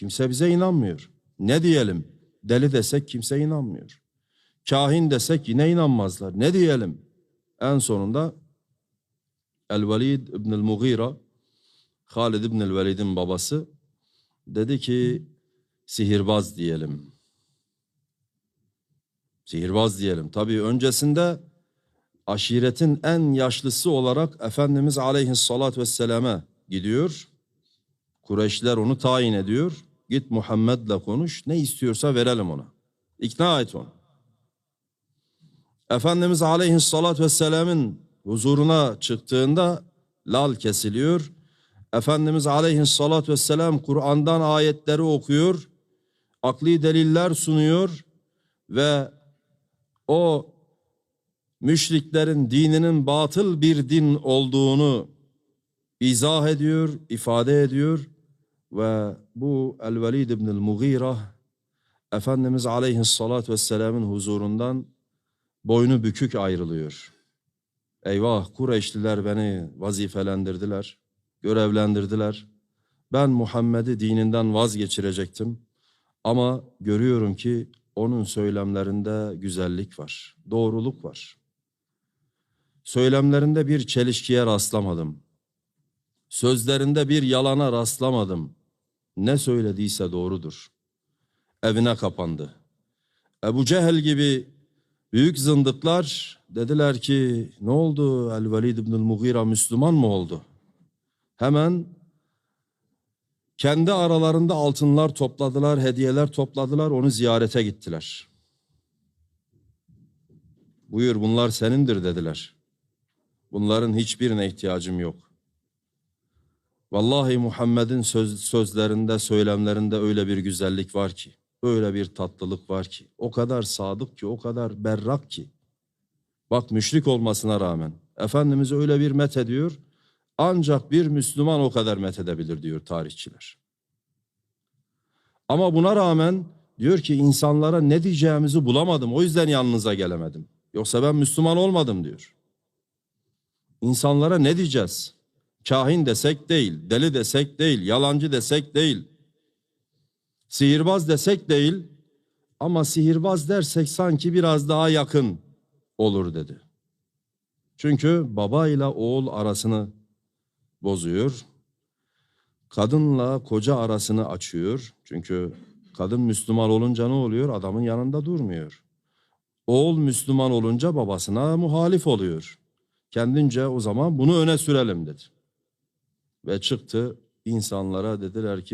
Kimse bize inanmıyor. Ne diyelim? Deli desek kimse inanmıyor. Kahin desek yine inanmazlar. Ne diyelim? En sonunda El-Velid ibn el-Mughira, Halid ibn el-Velid'in babası dedi ki sihirbaz diyelim. Sihirbaz diyelim. Tabii öncesinde aşiretin en yaşlısı olarak Efendimiz aleyhissalatü vesselame gidiyor. Kureyşler onu tayin ediyor. Git Muhammed'le konuş. Ne istiyorsa verelim ona. İkna et onu. Efendimiz aleyhissalatü vesselamın huzuruna çıktığında lal kesiliyor. Efendimiz aleyhissalatü vesselam Kur'an'dan ayetleri okuyor. Akli deliller sunuyor ve o müşriklerin dininin batıl bir din olduğunu izah ediyor, ifade ediyor ve bu El-Velid ibn el-Mughira Efendimiz aleyhissalatü vesselamın huzurundan boynu bükük ayrılıyor. Eyvah Kureyşliler beni vazifelendirdiler, görevlendirdiler. Ben Muhammed'i dininden vazgeçirecektim. Ama görüyorum ki onun söylemlerinde güzellik var, doğruluk var. Söylemlerinde bir çelişkiye rastlamadım. Sözlerinde bir yalana rastlamadım. Ne söylediyse doğrudur. Evine kapandı. Ebu Cehel gibi büyük zındıklar dediler ki ne oldu El-Velid ibn Mughira Müslüman mı oldu? Hemen kendi aralarında altınlar topladılar, hediyeler topladılar, onu ziyarete gittiler. Buyur bunlar senindir dediler. Bunların hiçbirine ihtiyacım yok. Vallahi Muhammed'in söz, sözlerinde, söylemlerinde öyle bir güzellik var ki, öyle bir tatlılık var ki, o kadar sadık ki, o kadar berrak ki. Bak müşrik olmasına rağmen Efendimiz öyle bir met ediyor, ancak bir Müslüman o kadar met edebilir diyor tarihçiler. Ama buna rağmen diyor ki insanlara ne diyeceğimizi bulamadım, o yüzden yanınıza gelemedim. Yoksa ben Müslüman olmadım diyor. İnsanlara ne diyeceğiz? Kahin desek değil, deli desek değil, yalancı desek değil. Sihirbaz desek değil ama sihirbaz dersek sanki biraz daha yakın olur dedi. Çünkü baba ile oğul arasını bozuyor. Kadınla koca arasını açıyor. Çünkü kadın Müslüman olunca ne oluyor? Adamın yanında durmuyor. Oğul Müslüman olunca babasına muhalif oluyor. Kendince o zaman bunu öne sürelim dedi. Ve çıktı insanlara dediler ki